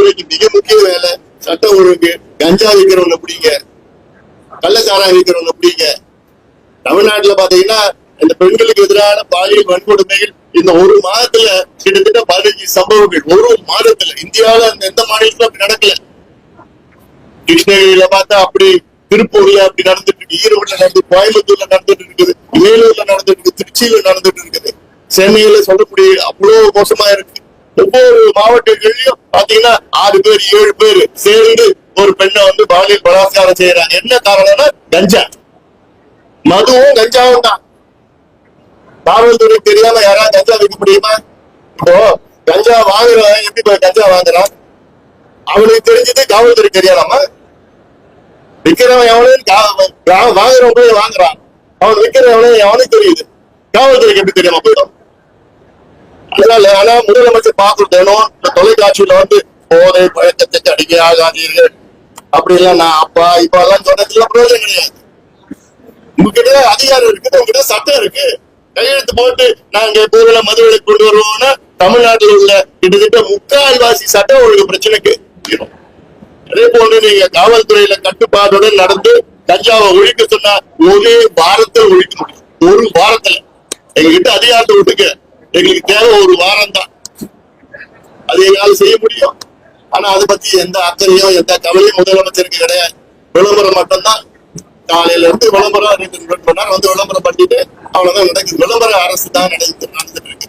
காவல்துறைக்கு மிக முக்கிய வேலை சட்டம் ஒழுங்கு கஞ்சா விற்கிறவங்க பிடிங்க. கள்ளச்சாராயம் விற்கிறவங்க பிடிங்க. தமிழ்நாட்டுல பாத்தீங்கன்னா இந்த பெண்களுக்கு எதிரான பாலியல் வன்கொடுமைகள் இந்த ஒரு மாதத்துல கிட்டத்தட்ட பதினஞ்சு சம்பவங்கள். ஒரு மாதத்துல. இந்தியாவில அந்த எந்த மாநிலத்துல அப்படி நடக்கல. கிருஷ்ணகிரியில பார்த்தா அப்படி திருப்பூர்ல அப்படி நடந்துட்டு இருக்கு. ஈரோடுல நடந்து கோயம்புத்தூர்ல நடந்துட்டு இருக்குது. வேலூர்ல நடந்துட்டு இருக்கு திருச்சியில நடந்துட்டு இருக்குது. சென்னையில சொல்லக்கூடிய அவ்வளவு மோசமா இருக்கு. ஒவ்வொரு மாவட்டங்கள்லயும் பாத்தீங்கன்னா ஆறு பேர் ஏழு பேர் சேர்ந்து ஒரு பெண்ணை வந்து பாலியல் பலாத்காரம் செய்யறாங்க. என்ன காரணம்னா கஞ்சா. மதுவும் கஞ்சாவும் தான். காவல்துறை தெரியாம யாராவது கஞ்சா விற்க முடியுமா? இப்போ கஞ்சா வாங்குறவன் எப்படி போய் கஞ்சா வாங்குறான்? அவனுக்கு தெரிஞ்சது காவல்துறை தெரியாதாமா விற்கிறவன் எவனும் வாங்குறவன் போய் வாங்குறான். அவன் விற்கிறவனே எவனுக்கு தெரியுது? காவல்துறைக்கு எப்படி தெரியாம போயிடும்? அதனால ஆனா முதலமைச்சர் பார்க்கணும் இந்த தொலைக்காட்சியில வந்து போதை பழக்கத்தை அடிக்க அப்படி எல்லாம் நான் அப்பா இப்ப எல்லாம் சொன்னதுல பிரயோஜனம் கிடையாது. உங்ககிட்ட அதிகாரம் இருக்கு உங்ககிட்ட சட்டம் இருக்கு. கையெழுத்து போட்டு நாங்க எப்போதுல மதுவிலை கொண்டு வருவோம்னா தமிழ்நாட்டில் உள்ள கிட்டத்தட்ட முக்கால்வாசி சட்ட ஒழுங்கு பிரச்சனைக்கு அதே போன்று நீங்க காவல்துறையில கட்டுப்பாடுடன் நடந்து கஞ்சாவை ஒழிக்க சொன்னா ஒரே வாரத்தை ஒழிக்க முடியும். ஒரு வாரத்துல. எங்ககிட்ட அதிகாரத்தை விட்டுக்க எங்களுக்கு தேவை ஒரு வாரம் தான் அது எங்களால செய்ய முடியும். ஆனா அதை பத்தி எந்த அக்கறையும் எந்த கவலையும் முதலமைச்சருக்கு கிடையாது. விளம்பரம் மட்டும்தான். காலையில இருந்து விளம்பரம் ரெண்டு ரெண்டு மணி நேரம் வந்து விளம்பரம் பண்ணிட்டு அவ்வளவுதான் நடக்குது. விளம்பர அரசு தான் நடந்து நடந்துட்டு இருக்கு.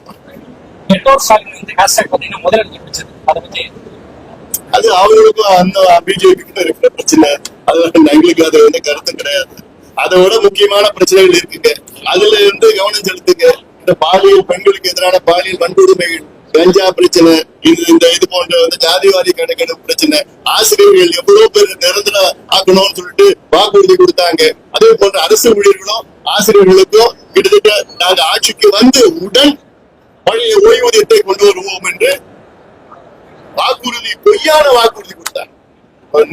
அதை அவங்களுக்கும் அந்த பிஜேபிக்கு இருக்கிற பிரச்சனை. அது எங்களுக்கு அது வந்து கருத்து கிடையாது. அதை விட முக்கியமான பிரச்சனைகள் இருக்குங்க. அதுல இருந்து கவனம் செலுத்துங்க. இந்த பாலியல் பெண்களுக்கு எதிரான பாலியல் வன்கொடுமைகள் கஞ்சா பிரச்சனை இது இந்த இது போன்ற வந்து ஜாதிவாரி கணக்கெடுப்பு பிரச்சனை ஆசிரியர்கள் எவ்வளவு பேர் நிரந்தர ஆக்கணும்னு சொல்லிட்டு வாக்குறுதி கொடுத்தாங்க. அதே போன்ற அரசு ஊழியர்களும் ஆசிரியர்களுக்கும் கிட்டத்தட்ட நாங்க ஆட்சிக்கு வந்து உடன் பழைய ஓய்வூதியத்தை கொண்டு வருவோம் என்று வாக்குறுதி பொய்யான வாக்குறுதி கொடுத்தாங்க.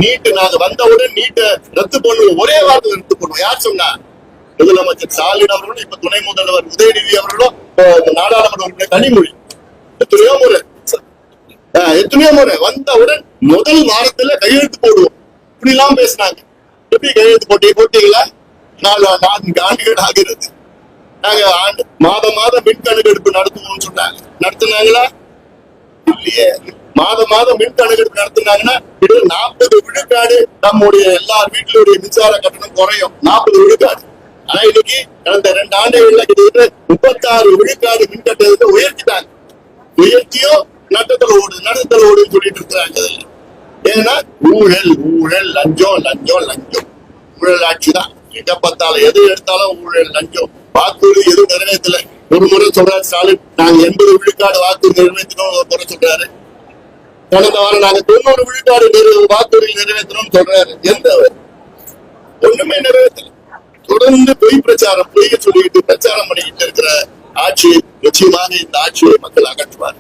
நீட்டு நாங்க வந்தவுடன் நீட்டை ரத்து பண்ணுவோம். ஒரே வார்த்தை ரத்து பண்ணுவோம். யார் சொன்னா? முதலமைச்சர் ஸ்டாலின் அவர்களும் இப்ப துணை முதல்வர் உதயநிதி அவர்களும் நாடாளுமன்ற உறுப்பினர் கனிமொழி எத்தனையோ முறை ஆஹ், எத்தனையோ முறை வந்தவுடன் முதல் வாரத்துல கையெழுத்து போடுவோம். இப்படி எல்லாம் பேசினாங்க. எப்படி கையெழுத்து போட்டி போட்டீங்களா நாலு நான்கு ஆண்டுகள் ஆகிறது. நாங்க ஆண்டு மாதம் மாதம் மின் கணக்கெடுப்பு நடத்துவோம்னு சொன்னாங்க. நடத்துனாங்களா? இல்லையே. மாதம் மாதம் மின் கணக்கெடுப்பு நடத்துனாங்கன்னா இது நாற்பது விழுக்காடு நம்முடைய எல்லார் வீட்டிலுடைய மின்சார கட்டணம் குறையும். நாற்பது விழுக்காடு. ஆனா இன்னைக்கு கடந்த ரெண்டு ஆண்டுகள்ல கிட்டத்தட்ட முப்பத்தாறு விழுக்காடு மின்கட்டணத்தை உயர்த்திட்டாங்க. உயர்த்தியோ நட்டத்துல ஓடுது நடத்தல ஓடுன்னு சொல்லிட்டு இருக்கிறாங்க அதுல. ஏன்னா ஊழல் ஊழல் லஞ்சம் லஞ்சம் லஞ்சம். ஊழல் ஆட்சி தான். எங்க பார்த்தாலும் எது எடுத்தாலும் ஊழல் லஞ்சம். வாக்குறுதி எதுவும் நிறைவேற்றல. ஒரு முறை சொல்றாரு ஸ்டாலின் நாங்க எண்பது விழுக்காடு வாக்குறுதி நிறைவேற்றணும் ஒரு முறை சொல்றாரு. கடந்த வாரம் நாங்க தொண்ணூறு விழுக்காடு நிறைவு வாக்குறுதி நிறைவேற்றணும்னு சொல்றாரு. எந்த ஒண்ணுமே நிறைவேற்றல. தொடர்ந்து பொய் பிரச்சாரம் பொய்ய சொல்லிக்கிட்டு பிரச்சாரம் பண்ணிக்கிட்டு இருக்கிற ஆட்சி நிச்சயமாக இந்த ஆட்சியை மக்கள் அகற்றுவார்